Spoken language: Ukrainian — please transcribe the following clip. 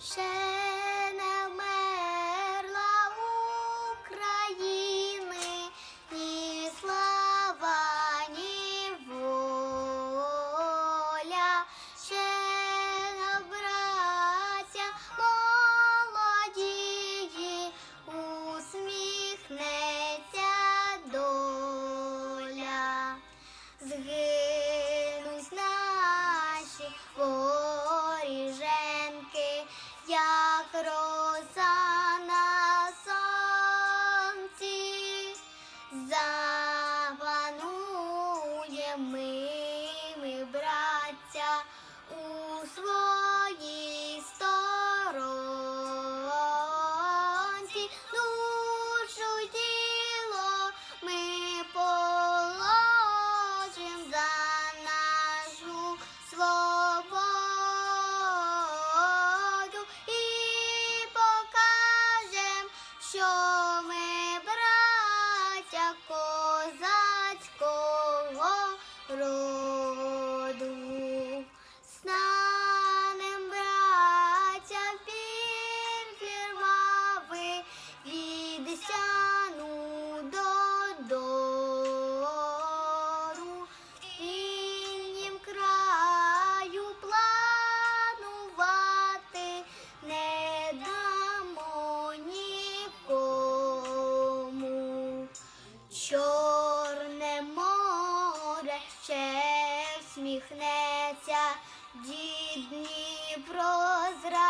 谁 ми, браття, у своїй Дніпро зра.